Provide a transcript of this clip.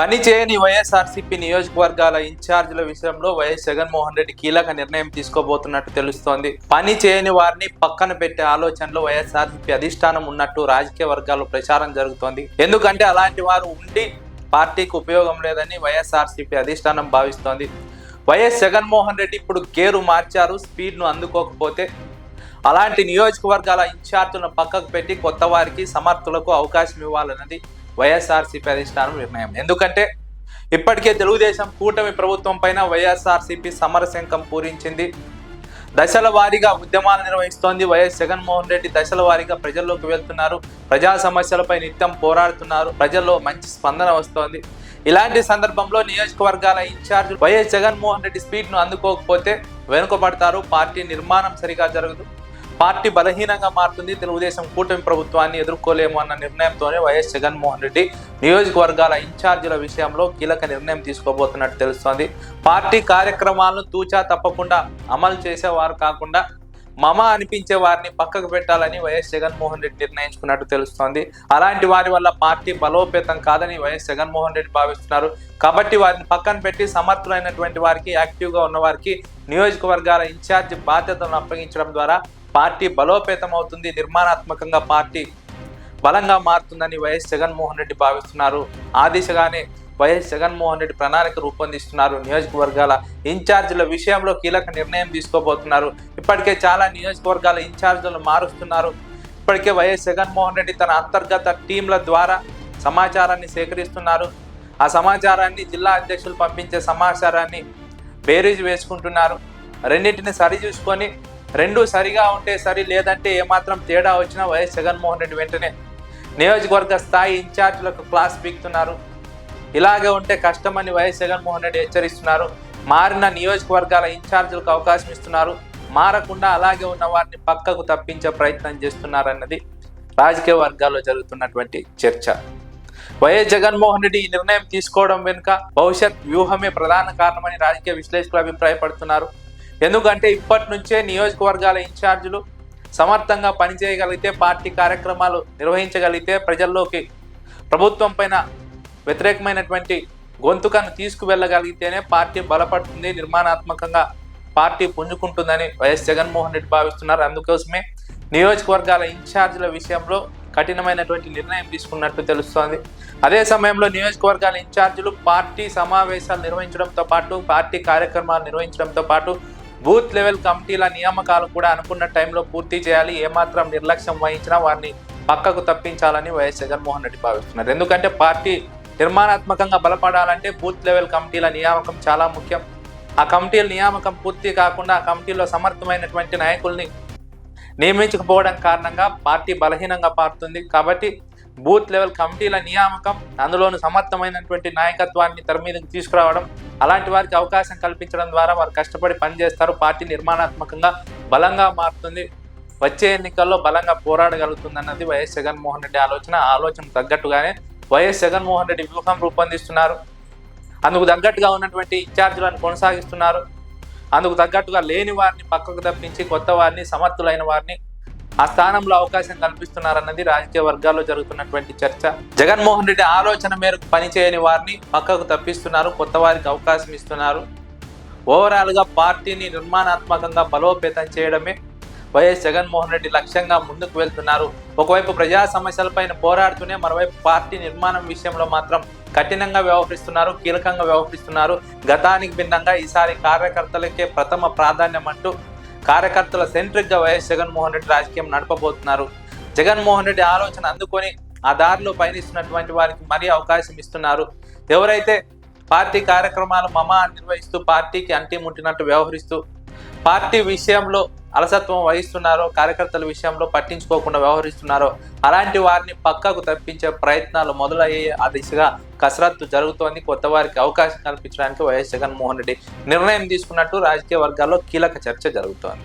పని చేయని వైఎస్ఆర్సీపీ నియోజకవర్గాల ఇన్ఛార్జీల విషయంలో వైఎస్ జగన్మోహన్ రెడ్డి కీలక నిర్ణయం తీసుకోబోతున్నట్టు తెలుస్తోంది. పని చేయని వారిని పక్కన పెట్టే ఆలోచనలో వైఎస్ఆర్సీపీ అధిష్టానం ఉన్నట్టు రాజకీయ వర్గాల్లో ప్రచారం జరుగుతోంది. ఎందుకంటే అలాంటి వారు ఉండి పార్టీకి ఉపయోగం లేదని వైఎస్ఆర్సీపీ అధిష్టానం భావిస్తోంది. వైఎస్ జగన్మోహన్ రెడ్డి ఇప్పుడు గేరు మార్చారు స్పీడ్ను అందుకోకపోతే అలాంటి నియోజకవర్గాల ఇన్ఛార్జీలను పక్కకు పెట్టి కొత్త వారికి సమర్థులకు అవకాశం ఇవ్వాలన్నది వైఎస్ఆర్సీపీ అధిష్టానం నిర్ణయం. ఎందుకంటే ఇప్పటికే తెలుగుదేశం కూటమి ప్రభుత్వం పైన వైఎస్ఆర్సీపీ సమరశంఖం పూరించింది. దశల వారీగా ఉద్యమాలు నిర్వహిస్తోంది. వైఎస్ జగన్మోహన్ రెడ్డి దశల వారీగా ప్రజల్లోకి వెళ్తున్నారు. ప్రజా సమస్యలపై నిత్యం పోరాడుతున్నారు. ప్రజల్లో మంచి స్పందన వస్తోంది. ఇలాంటి సందర్భంలో నియోజకవర్గాల incharge Y S Jaganmohan Reddy స్పీడ్ను అందుకోకపోతే వెనుకబడతారు. పార్టీ నిర్మాణం సరిగా జరగదు. పార్టీ బలహీనంగా మారుతుంది. తెలుగుదేశం కూటమి ప్రభుత్వాన్ని ఎదుర్కోలేము అన్న నిర్ణయంతోనే వైఎస్ జగన్మోహన్ రెడ్డి నియోజకవర్గాల ఇన్ఛార్జీల విషయంలో కీలక నిర్ణయం తీసుకోబోతున్నట్టు తెలుస్తోంది. పార్టీ కార్యక్రమాలను తూచా తప్పకుండా అమలు చేసేవారు కాకుండా మమ అనిపించే వారిని పక్కకు పెట్టాలని వైఎస్ జగన్మోహన్ రెడ్డి నిర్ణయించుకున్నట్టు తెలుస్తోంది. అలాంటి వారి వల్ల పార్టీ బలోపేతం కాదని వైఎస్ జగన్మోహన్ రెడ్డి భావిస్తున్నారు. కాబట్టి వారిని పక్కన పెట్టి సమర్థులైనటువంటి వారికి యాక్టివ్గా ఉన్న వారికి నియోజకవర్గాల ఇన్ఛార్జ్ బాధ్యతలను అప్పగించడం ద్వారా పార్టీ బలోపేతం అవుతుంది నిర్మాణాత్మకంగా పార్టీ బలంగా మారుతుందని వైఎస్ జగన్మోహన్ రెడ్డి భావిస్తున్నారు. ఆ దిశగానే వైఎస్ జగన్మోహన్ రెడ్డి ప్రణాళిక రూపొందిస్తున్నారు. నియోజకవర్గాల ఇన్ఛార్జీల విషయంలో కీలక నిర్ణయం తీసుకోబోతున్నారు. ఇప్పటికే చాలా నియోజకవర్గాల ఇన్ఛార్జీలను మారుస్తున్నారు. ఇప్పటికే వైఎస్ జగన్మోహన్ రెడ్డి తన అంతర్గత టీంల ద్వారా సమాచారాన్ని సేకరిస్తున్నారు. ఆ సమాచారాన్ని జిల్లా అధ్యక్షులు పంపించే సమాచారాన్ని బేరీజ్ వేసుకుంటున్నారు. రెండింటిని సరిచూసుకొని రెండు సరిగా ఉంటే సరి లేదంటే ఏమాత్రం తేడా వచ్చినా వైఎస్ జగన్మోహన్ రెడ్డి వెంటనే నియోజకవర్గ స్థాయి ఇన్ఛార్జీలకు క్లాస్ పీక్తున్నారు. ఇలాగే ఉంటే కష్టమని వైఎస్ జగన్మోహన్ రెడ్డి హెచ్చరిస్తున్నారు. మారిన నియోజకవర్గాల ఇన్ఛార్జీలకు అవకాశం ఇస్తున్నారు. మారకుండా అలాగే ఉన్న వారిని పక్కకు తప్పించే ప్రయత్నం చేస్తున్నారన్నది రాజకీయ వర్గాల్లో జరుగుతున్నటువంటి చర్చ. వైఎస్ జగన్మోహన్ రెడ్డి ఈ నిర్ణయం తీసుకోవడం వెనుక భవిష్యత్ వ్యూహమే ప్రధాన కారణమని రాజకీయ విశ్లేషకులు అభిప్రాయపడుతున్నారు. ఎందుకంటే ఇప్పటి నుంచే నియోజకవర్గాల ఇన్ఛార్జీలు సమర్థంగా పనిచేయగలిగితే పార్టీ కార్యక్రమాలు నిర్వహించగలిగితే ప్రజల్లోకి ప్రభుత్వం పైన వ్యతిరేకమైనటువంటి గొంతుకను తీసుకువెళ్ళగలిగితేనే పార్టీ బలపడుతుంది నిర్మాణాత్మకంగా పార్టీ పుంజుకుంటుందని వైఎస్ జగన్మోహన్ రెడ్డి భావిస్తున్నారు. అందుకోసమే నియోజకవర్గాల ఇన్ఛార్జీల విషయంలో కఠినమైనటువంటి నిర్ణయం తీసుకున్నట్టు తెలుస్తోంది. అదే సమయంలో నియోజకవర్గాల ఇన్ఛార్జీలు పార్టీ సమావేశాలు నిర్వహించడంతో పాటు పార్టీ కార్యక్రమాలు నిర్వహించడంతో పాటు బూత్ లెవెల్ కమిటీల నియామకాలు కూడా అనుకున్న టైంలో పూర్తి చేయాలి. ఏమాత్రం నిర్లక్ష్యం వహించినా వారిని పక్కకు తప్పించాలని వైఎస్ జగన్మోహన్ రెడ్డి భావిస్తున్నారు. ఎందుకంటే పార్టీ నిర్మాణాత్మకంగా బలపడాలంటే బూత్ లెవెల్ కమిటీల నియామకం చాలా ముఖ్యం. ఆ కమిటీల నియామకం పూర్తి కాకుండా ఆ కమిటీలో సమర్థమైనటువంటి నాయకుల్ని నియమించకపోవడం కారణంగా పార్టీ బలహీనంగా పారుతుంది కాబట్టి బూత్ లెవెల్ కమిటీల నియామకం అందులోను సమర్థమైనటువంటి నాయకత్వాన్ని తెర మీదకి తీసుకురావడం అలాంటి వారికి అవకాశం కల్పించడం ద్వారా వారు కష్టపడి పనిచేస్తారు. పార్టీ నిర్మాణాత్మకంగా బలంగా మారుతుంది. వచ్చే ఎన్నికల్లో బలంగా పోరాడగలుగుతుందన్నది వైఎస్ జగన్మోహన్ రెడ్డి ఆలోచన. ఆలోచన తగ్గట్టుగానే వైఎస్ జగన్మోహన్ రెడ్డి వ్యూహం రూపొందిస్తున్నారు. అందుకు తగ్గట్టుగా ఉన్నటువంటి ఇన్ఛార్జీలను కొనసాగిస్తున్నారు. అందుకు తగ్గట్టుగా లేని వారిని పక్కకు తప్పించి కొత్త వారిని సమర్థులైన వారిని ఆ స్థానంలో అవకాశం కల్పిస్తున్నారన్నది రాజకీయ వర్గాల్లో జరుగుతున్నటువంటి చర్చ. జగన్మోహన్ రెడ్డి ఆలోచన మేరకు పనిచేయని వారిని పక్కకు తప్పిస్తున్నారు కొత్త వారికి అవకాశం ఇస్తున్నారు. ఓవరాల్గా పార్టీని నిర్మాణాత్మకంగా బలోపేతం చేయడమే వైఎస్ జగన్మోహన్ రెడ్డి లక్ష్యంగా ముందుకు వెళ్తున్నారు. ఒకవైపు ప్రజా సమస్యలపైన పోరాడుతూనే మరోవైపు పార్టీ నిర్మాణం విషయంలో మాత్రం కఠినంగా వ్యవహరిస్తున్నారు కీలకంగా వ్యవహరిస్తున్నారు. గతానికి భిన్నంగా ఈసారి కార్యకర్తలకే ప్రథమ ప్రాధాన్యం అంటూ కార్యకర్తల సెంట్రిక్గా వైఎస్ జగన్మోహన్ రెడ్డి రాజకీయం నడపబోతున్నారు. జగన్మోహన్ రెడ్డి ఆలోచన అందుకొని ఆ దారిలో పయనిస్తున్నటువంటి వారికి మరీ అవకాశం ఇస్తున్నారు. ఎవరైతే పార్టీ కార్యక్రమాలు మమ నిర్వహిస్తూ పార్టీకి అంటి ముట్టినట్టు వ్యవహరిస్తూ పార్టీ విషయంలో అలసత్వం వహిస్తున్నారో కార్యకర్తల విషయంలో పట్టించుకోకుండా వ్యవహరిస్తున్నారో అలాంటి వారిని పక్కకు తప్పించే ప్రయత్నాలు మొదలయ్యే ఆ దిశగా కసరత్తు జరుగుతోంది. కొత్త వారికి అవకాశం కల్పించడానికి వైఎస్ జగన్మోహన్ రెడ్డి నిర్ణయం తీసుకున్నట్టు రాజకీయ వర్గాల్లో కీలక చర్చ జరుగుతోంది.